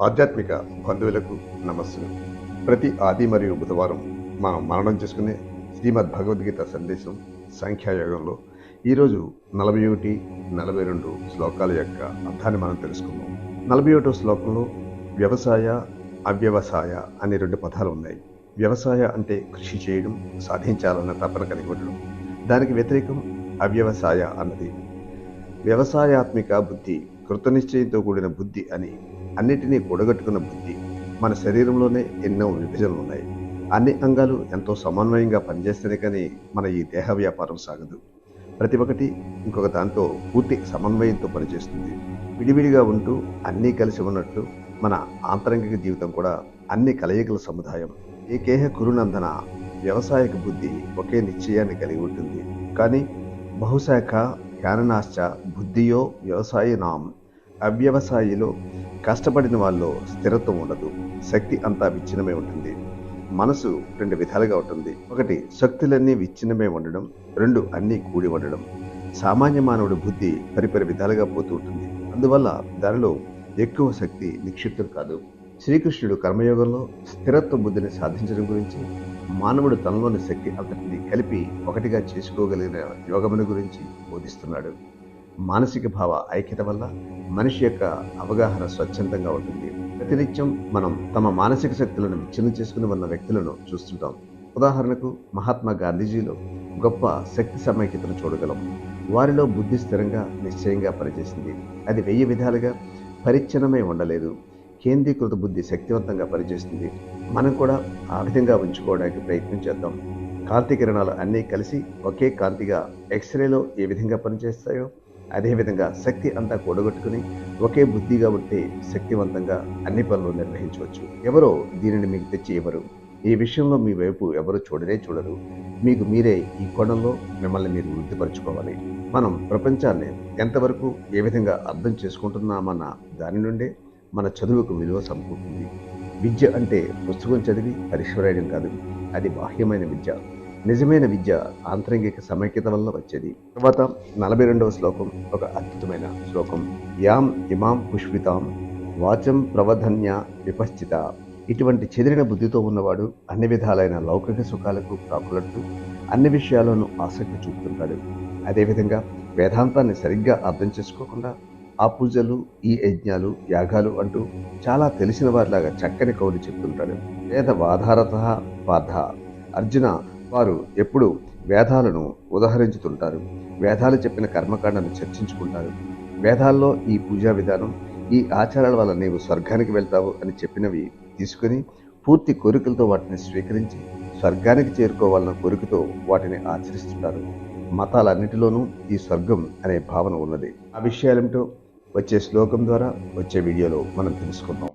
ఆధ్యాత్మిక బంధువులకు నమస్సులు. ప్రతి ఆది మరియు బుధవారం మనం మరణం చేసుకునే శ్రీమద్ భగవద్గీత సందేశం సంఖ్యాయోగంలో ఈరోజు నలభై ఒకటి నలభై రెండు శ్లోకాల యొక్క అర్థాన్ని మనం తెలుసుకుందాం. నలభై ఒకటో శ్లోకంలో వ్యవసాయ అవ్యవసాయ అనే రెండు పదాలు ఉన్నాయి. వ్యవసాయ అంటే కృషి చేయడం సాధించాలన్న తపన కలిగి ఉండడం. దానికి వ్యతిరేకం అవ్యవసాయ అన్నది. వ్యవసాయాత్మిక బుద్ధి కృతనిశ్చయంతో కూడిన బుద్ధి అని అన్నిటినీ కూడగట్టుకున్న బుద్ధి మన శరీరంలోనే ఎన్నో విభజనలు ఉన్నాయి అన్ని అంగాలు ఎంతో సమన్వయంగా పనిచేస్తేనే కానీ మన ఈ దేహ వ్యాపారం సాగదు. ప్రతి ఒక్కటి ఇంకొక దాంతో పూర్తి సమన్వయంతో పనిచేస్తుంది. విడివిడిగా ఉంటూ అన్నీ కలిసి ఉన్నట్లు మన ఆంతరంగిక జీవితం కూడా అన్ని కలయికల సముదాయం. ఏకేహ కురునందన వ్యవసాయక బుద్ధి ఒకే నిశ్చయాన్ని కలిగి ఉంటుంది. కానీ బహుశాఖ జ్ఞాననాశ్చ బుద్ధియో వ్యవసాయనాం అవ్యవసాయిలో కష్టపడిన వాళ్ళలో స్థిరత్వం ఉండదు. శక్తి అంతా విచ్ఛిన్నమే ఉంటుంది. మనసు రెండు విధాలుగా ఉంటుంది. ఒకటి శక్తులన్నీ విచ్ఛిన్నమే ఉండడం. రెండు అన్నీ కూడి ఉండడం. సామాన్య మానవుడి బుద్ధి పరిపరి విధాలుగా పోతూ ఉంటుంది. అందువల్ల దానిలో ఎక్కువ శక్తి నిక్షిప్తం కాదు. శ్రీకృష్ణుడు కర్మయోగంలో స్థిరత్వ బుద్ధిని సాధించడం గురించి మానవుడు తనలోని శక్తి అంతటిని కలిపి ఒకటిగా చేసుకోగలిగిన యోగముని గురించి బోధిస్తున్నాడు. మానసిక భావ ఐక్యత వల్ల మనిషి యొక్క అవగాహన స్వచ్ఛందంగా ఉంటుంది. ప్రతినిత్యం మనం తమ మానసిక శక్తులను విచ్ఛిన్నం చేసుకుని ఉన్న వ్యక్తులను చూస్తుంటాం. ఉదాహరణకు మహాత్మా గాంధీజీలో గొప్ప శక్తి సమైక్యతను చూడగలం. వారిలో బుద్ధి స్థిరంగా నిశ్చయంగా పనిచేసింది. అది వెయ్యి విధాలుగా పరిచ్ఛిన్నమై ఉండలేదు. కేంద్రీకృత బుద్ధి శక్తివంతంగా పనిచేస్తుంది. మనం కూడా ఆ విధంగా ఉంచుకోవడానికి ప్రయత్నం చేద్దాం. కాంతి కిరణాలు అన్నీ కలిసి ఒకే కాంతిగా ఎక్స్రేలో ఏ విధంగా పనిచేస్తాయో అదేవిధంగా శక్తి అంతా కూడగొట్టుకుని ఒకే బుద్ధిగా ఉంటే శక్తివంతంగా అన్ని పనులు నిర్వహించవచ్చు. ఎవరో దీనిని మీకు తెచ్చి ఇవ్వరు. ఈ విషయంలో మీ వైపు ఎవరు చూడనే చూడరు. మీకు మీరే ఈ కోణంలో మిమ్మల్ని మీరు వృద్ధిపరచుకోవాలి మనం ప్రపంచాన్ని ఎంతవరకు ఏ విధంగా అర్థం చేసుకుంటున్నామన్న దాని నుండే మన చదువుకు విలువ సమకూరుతుంది. విద్య అంటే పుస్తకం చదివి పరీక్ష రాయడం కాదు. అది బాహ్యమైన విద్య. నిజమైన విద్య ఆంతరంగిక సమైక్యత వల్ల వచ్చేది. తర్వాత నలభై రెండవ శ్లోకం ఒక అద్భుతమైన శ్లోకం. యాం ఇమాం పుష్పితాం వాచం ప్రవధన్య విపశ్చిత. ఇటువంటి చెదిరిన బుద్ధితో ఉన్నవాడు అన్ని విధాలైన లౌకిక సుఖాలకు ప్రాకులడుతూ అన్ని విషయాల్లోనూ ఆసక్తి చూపుతుంటాడు. అదేవిధంగా వేదాంతాన్ని సరిగ్గా అర్థం చేసుకోకుండా ఆ పూజలు ఈ యజ్ఞాలు యాగాలు అంటూ చాలా తెలిసిన వారిలాగా చక్కని కౌలు చెప్తుంటాడు. వేద వాధారత పార్థ. అర్జున వారు ఎప్పుడు వేదాలను ఉదహరించుతుంటారు. వేదాలు చెప్పిన కర్మకాండను చర్చించుకుంటారు. వేదాల్లో ఈ పూజా విధానం ఈ ఆచారాల వల్ల నీవు స్వర్గానికి వెళ్తావు అని చెప్పినవి తీసుకుని పూర్తి కోరికలతో వాటిని స్వీకరించి స్వర్గానికి చేరుకోవాలన్న కోరికతో వాటిని ఆచరిస్తుంటారు. మతాలన్నిటిలోనూ ఈ స్వర్గం అనే భావన ఉన్నది. ఆ విషయాలేమిటో వచ్చే శ్లోకం ద్వారా వచ్చే వీడియోలో మనం తెలుసుకుందాం.